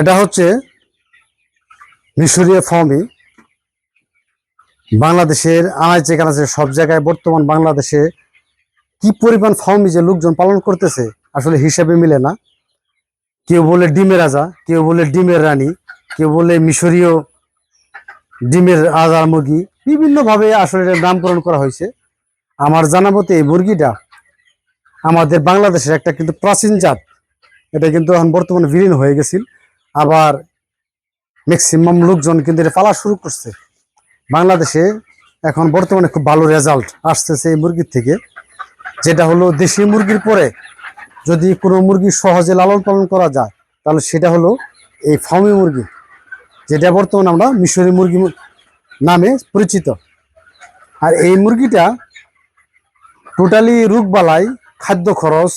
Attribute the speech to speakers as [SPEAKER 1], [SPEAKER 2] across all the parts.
[SPEAKER 1] এটা হচ্ছে মিশরীয় ফর্মি বাংলাদেশের আনাচে কানাচে সব জায়গায় বর্তমান বাংলাদেশে কি পরিমাণ ফার্মি যে লোকজন পালন করতেছে আসলে হিসাবে মিলে না। কেউ বলে ডিমের রাজা, কেউ বলে ডিমের রানী, কেউ বলে মিশরীয় ডিমের আজার মুরগি। বিভিন্নভাবে আসলে নামকরণ করা হয়েছে। আমার জানা মতে এই মুরগিটা আমাদের বাংলাদেশের একটা কিন্তু প্রাচীন জাত। এটা কিন্তু এখন বর্তমানে বিলীন হয়ে গেছিল। আবার ম্যাক্সিমাম লোকজন কিন্তু এটা পালা শুরু করছে। বাংলাদেশে এখন বর্তমানে খুব ভালো রেজাল্ট আসতেছে এই মুরগির থেকে। যেটা হলো দেশি মুরগির পরে যদি কোনো মুরগি সহজে লালন পালন করা যায়, তাহলে সেটা হলো এই ফার্মি মুরগি, যেটা বর্তমানে আমরা মিশরি মুরগি নামে পরিচিত। আর এই মুরগিটা টোটালি রোগবালাই, খাদ্য খরচ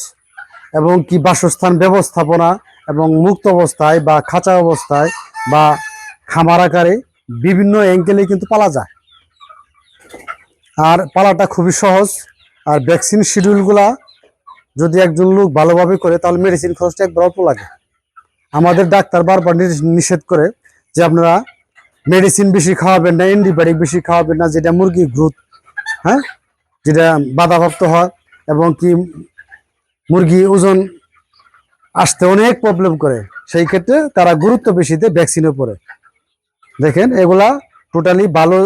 [SPEAKER 1] এবং কি বাসস্থান ব্যবস্থাপনা এবং মুক্ত অবস্থায় বা খাঁচা অবস্থায় বা খামার আকারে বিভিন্ন অ্যাঙ্গেলে কিন্তু পালা যায়। আর পালাটা খুবই সহজ। আর ভ্যাকসিন শিডিউলগুলা যদি একজন লোক ভালোভাবে করে, তাহলে মেডিসিন খরচটা একবার অল্প লাগে। আমাদের ডাক্তার বারবার নিষেধ করে যে আপনারা মেডিসিন বেশি খাওয়াবেন না অ্যান্টিবায়োটিক বেশি খাওয়াবেন না, যেটা মুরগির গ্রোথ হ্যাঁ? যেটা বাধাপ্রাপ্ত হয় এবং কি মুরগি ওজন আসতে অনেক প্রবলেম করে। সেই ক্ষেত্রে তারা গুরুত্ব বেশি দেয় ভ্যাকসিনের উপরে দেখেন, এগুলা টোটালি ভালো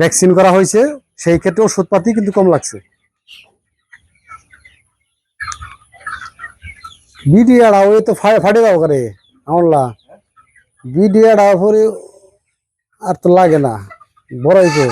[SPEAKER 1] ভ্যাকসিন করা হয়েছে। সেই ক্ষেত্রে ওষুধপাতি কিন্তু কম লাগছে। বিডিআড়া ওই তো ফাটে দাও করে, আমলা। বিডিআড়া পরে আর তো লাগে না। বড়ই তো।